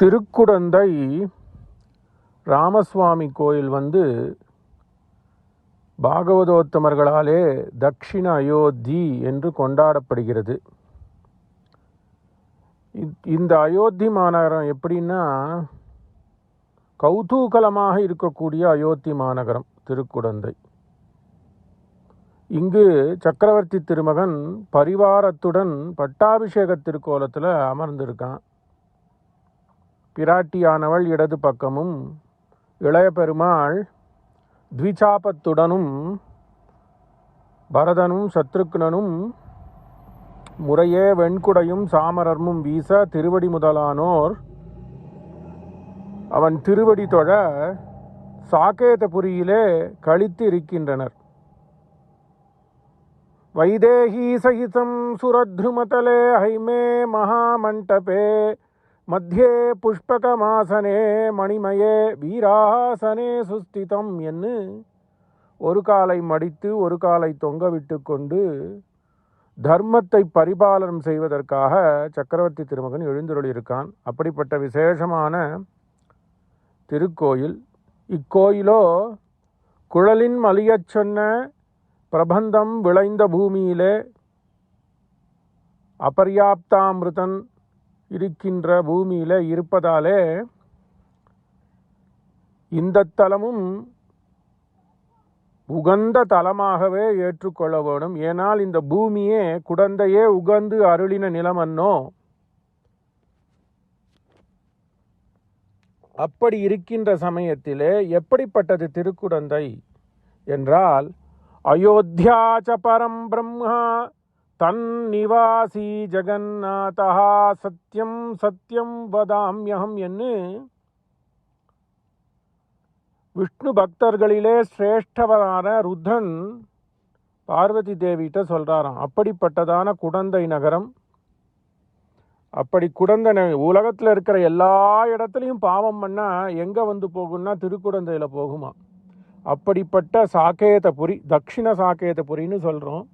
திருக்குடந்தை ராமசுவாமி கோயில் வந்து பாகவதோத்தமர்களாலே தக்ஷிண அயோத்தி என்று கொண்டாடப்படுகிறது. இந்த அயோத்தி மாநகரம் எப்படின்னா கௌதூகலமாக இருக்கக்கூடிய அயோத்தி மாநகரம் திருக்குடந்தை. இங்கு சக்கரவர்த்தி திருமகன் பரிவாரத்துடன் பட்டாபிஷேக திருக்கோலத்தில் அமர்ந்திருக்கான். பிராட்டியானவள் இடது பக்கமும் இளைய பெருமாள் த்விசாபத்துடனும் பரதனும் சத்ருக்னனும் முறையே வெண்குடையும் சாமரர்மும் வீச திருவடி முதலானோர். அவன் திருவடி தொழ சாகேதபுரியிலே கழித்து இருக்கின்றனர் வைதேகி சகிதம் சுரத்ருமதலே ஹைமே மகாமண்டபே மத்தியே புஷ்பகமாசனே மணிமயே வீராசனே சுஸ்திதம் என்று ஒரு காலை மடித்து ஒரு காலை தொங்கவிட்டு கொண்டு தர்மத்தை பரிபாலனம் செய்வதற்காக சக்கரவர்த்தி திருமகன் எழுந்தருளியிருக்கான். அப்படிப்பட்ட விசேஷமான திருக்கோயில் இக்கோயிலோ குழலின் மலியச் சொன்ன பிரபந்தம் விளைந்த பூமியிலே அபர்யாப்தாமிருதன் இருக்கின்ற பூமியில் இருப்பதாலே இந்த தலமும் உகந்த தலமாகவே ஏற்றுக்கொள்ள வேணும் ஏனால் இந்த பூமியே குடந்தையே உகந்து அருளின நிலமன்னோ அப்படி இருக்கின்ற சமயத்திலே எப்படிப்பட்டது திருக்குடந்தை என்றால் அயோத்தியாச்ச பரம் பிரம்மா தன் நிவாசி ஜெகநாதா சத்யம் சத்யம் வதாம்யகம் என்று விஷ்ணு பக்தர்களிலே சிரேஷ்டவரான ருத்ரன் பார்வதி தேவிகிட்ட சொல்கிறாராம் அப்படிப்பட்டதான குடந்தை நகரம். அப்படி குடந்தை உலகத்தில் இருக்கிற எல்லா இடத்துலையும் பாவம் பண்ணால் எங்கே வந்து போகும்னா திருக்குடந்தையில் போகுமா அப்படிப்பட்ட சாக்கேதபுரி தக்ஷிண சாக்கேதபுரின்னு சொல்கிறோம்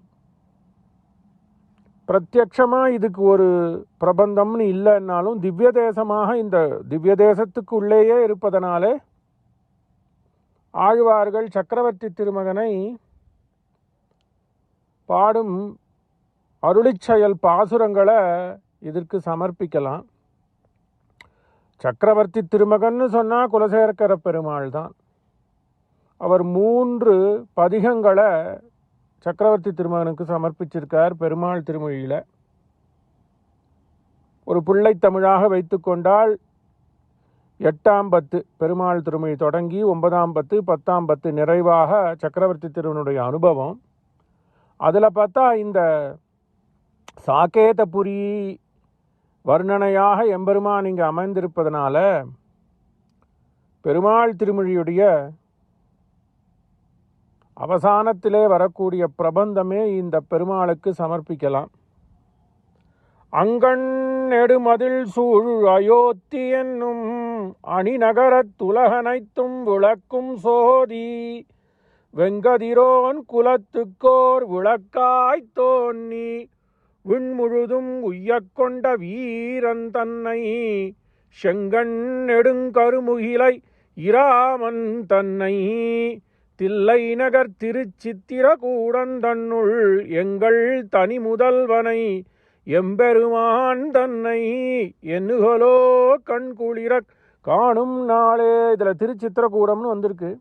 பிரத்யட்சமாக இதுக்கு ஒரு பிரபந்தம்னு இல்லைன்னாலும் திவ்ய தேசமாக இந்த திவ்ய தேசத்துக்கு உள்ளேயே இருப்பதனாலே ஆழ்வார்கள் சக்கரவர்த்தி திருமகனை பாடும் அருளிச்செயல் பாசுரங்களை இதற்கு சமர்ப்பிக்கலாம். சக்கரவர்த்தி திருமகன்னு சொன்னால் குலசேகர பெருமாள் தான் அவர் மூன்று பதிகங்களை சக்கரவர்த்தி திருமகனுக்கு சமர்ப்பிச்சிருக்கார் பெருமாள் திருமொழியில். ஒரு பிள்ளை தமிழாக வைத்து கொண்டால் எட்டாம் பத்து பெருமாள் திருமொழி தொடங்கி ஒன்பதாம் பத்து பத்தாம் பத்து நிறைவாக சக்கரவர்த்தி திருவனுடைய அனுபவம். அதில் பார்த்தா இந்த சாக்கேதபுரி வர்ணனையாக எம்பெருமான் இங்கே அமைந்திருப்பதனால பெருமாள் திருமொழியுடைய அவசானத்திலே வரக்கூடிய பிரபந்தமே இந்த பெருமாளுக்கு சமர்ப்பிக்கலாம். அங்கண் நெடுமதில் சூழ் அயோத்தி என்னும் அணிநகரத் துலகனைத்தும் விளக்கும் சோதி வெங்கதிரோன் குலத்துக்கோர் விளக்காய்த் தோன்னி விண்முழுதும் உய்யக் கொண்ட வீரன் தன்னை செங்கண் நெடுங்கருமுகிலை இராமன் தன்னை. தில்லை நகர் திருச்சித்திரகூடந்தன்னுள் எங்கள் தனி முதல்வனை எம்பெருமான் தன்னை எண்ணுகலோ கண் குளிரக் காணும் நாளே. இதில் திருச்சித்திரகூடம்னு வந்திருக்கு.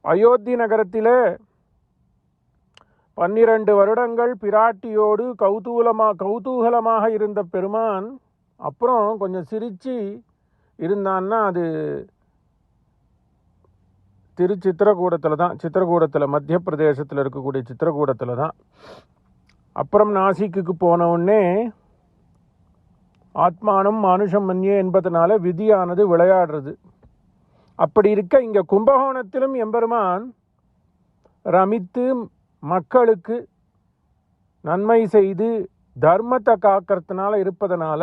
அயோத்தி நகரத்தில் பன்னிரண்டு வருடங்கள் பிராட்டியோடு கௌதூலமாக கௌதூகலமாக இருந்த பெருமான் அப்புறம் கொஞ்சம் சிரிச்சு இருந்தான்னா அது திருச்சித்திரகூடத்தில் தான் சித்திரகூடத்தில் மத்திய பிரதேசத்தில் இருக்கக்கூடிய சித்திரகூடத்தில் தான் அப்புறம் நாசிக்குக்கு போனவுடனே ஆத்மானம் மனுஷம் மன்யே என்பதனால விதியானது விளையாடுறது. அப்படி இருக்க இங்கே கும்பகோணத்திலும் எம்பெருமான் ரமித்து மக்களுக்கு நன்மை செய்து தர்மத்தை காக்கிறதுனால இருப்பதனால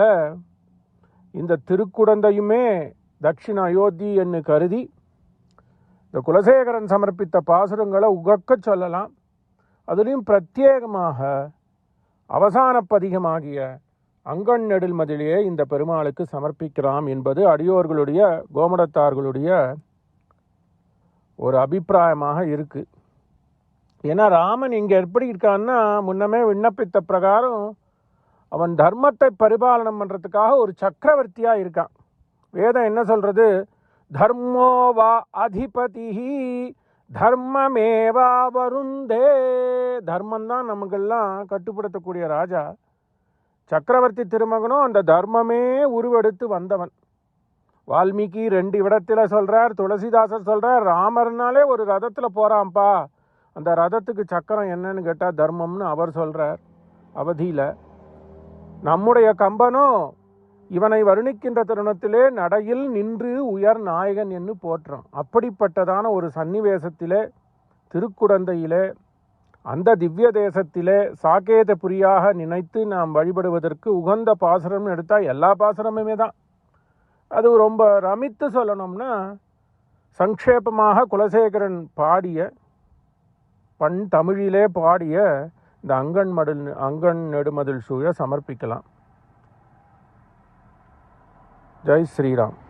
இந்த திருக்குடந்தையுமே தட்சிண அயோத்தி என்று கருதி இந்த குலசேகரன் சமர்ப்பித்த பாசுரங்களை உகக்க சொல்லலாம். அதுலேயும் பிரத்யேகமாக அவசான பதிகமாகிய அங்கண் நெடுல்மதிலேயே இந்த பெருமாளுக்கு சமர்ப்பிக்கலாம் என்பது அடியோர்களுடைய கோமடத்தார்களுடைய ஒரு அபிப்பிராயமாக இருக்குது ஏன்னா ராமன் இங்கே எப்படி இருக்கான்னா முன்னமே விண்ணப்பித்த பிரகாரம் அவன் தர்மத்தை பரிபாலனம் பண்ணுறதுக்காக ஒரு சக்கரவர்த்தியாக இருக்கான். வேதம் என்ன சொல்கிறது தர்மோ வா அதிபதி தர்மமேவா வருந்தே தர்மம்தான் நமக்கெல்லாம் கட்டுப்படுத்தக்கூடிய ராஜா. சக்கரவர்த்தி திருமகனும் அந்த தர்மமே உருவெடுத்து வந்தவன். வால்மீகி ரெண்டு இடத்துல சொல்கிறார் துளசிதாசர் சொல்கிறார் ராமர்னாலே ஒரு ரதத்தில் போகிறான்ப்பா அந்த ரதத்துக்கு சக்கரம் என்னன்னு கேட்டால் தர்மம்னு அவர் சொல்கிறார் அவதியில். நம்முடைய கம்பனும் இவனை வருணிக்கின்ற தருணத்திலே நடையில் நின்று உயர் நாயகன் என்று போற்றான். அப்படிப்பட்டதான ஒரு சன்னிவேசத்திலே திருக்குடந்தையிலே அந்த திவ்ய தேசத்திலே சாகேதபுரியாக நினைத்து நாம் வழிபடுவதற்கு உகந்த பாசுரம்னு எடுத்தால் எல்லா பாசுரமுமே தான். அது ரொம்ப ரமித்து சொல்லணும்னா சங்கேபமாக குலசேகரன் பாடிய பண் தமிழிலே பாடிய இந்த அங்கன் மடில் அங்கன் நெடுமதில் சூழ சமர்ப்பிக்கலாம். जय श्री राम।